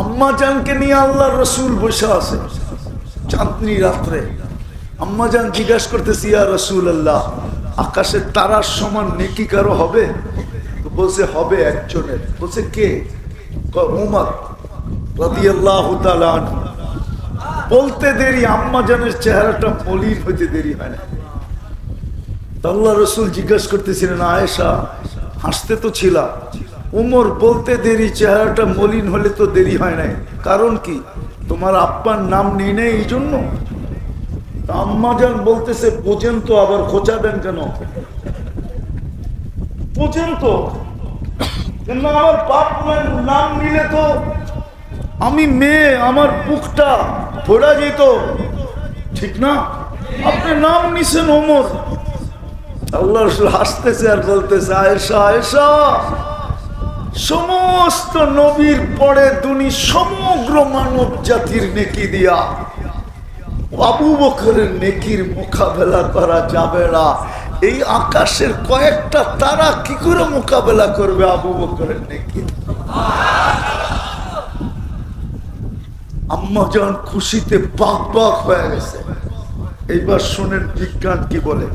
আম্মা জানকে নিয়ে আল্লাহ রসুল বসে আছে। চাঁদনি রাত্রে। আম্মা জান জিজ্ঞাসা করতেছি, ইয়া রসুল আল্লাহ আকাশে তারার সমান নেকি কারও হবে? বলছে, হবে একজনের। বলছে, কে? বলতে দেরি, আম্মা জানের চেহারাটা মলিন হইতে দেরি হয় না। আল্লাহ রসুল জিজ্ঞাসা করতেছিলেন, আয়েশা, হাসতে তো ছিল উমর বলতে দেরি, চেহারাটা মলিন হলে তো দেরি হয় নাই। কারণ কি? তোমার আব্বার নাম নেই নাই এই জন্য? আম্মা যান বলতেছে, বোঝেন তো আবার খোঁচা দেন কেন? বোঝেন তো? আমার বাপ নাম নিলে তো আমি মেয়ে, আমার বুকটা ভরা যেত। ঠিক না? আপনি নাম নিছেন ওমর। আল্লাহ হাসতেছে আর বলতেছে, আয়েশা আয়েশা। সমস্ত নবীর পরে দুনি সমগ্র মানব জাতির নেকি দিয়া আবু বকরের নেকির মোকাবেলা করা যাবে না। এই আকাশের কয়েকটা তারা কি করে মোকাবেলা করবে আবু বকরের নেকি? আম্মা যখন খুশিতে বাক বাক হয়ে গেছে, এইবার শোনেন বিজ্ঞান কি বলে?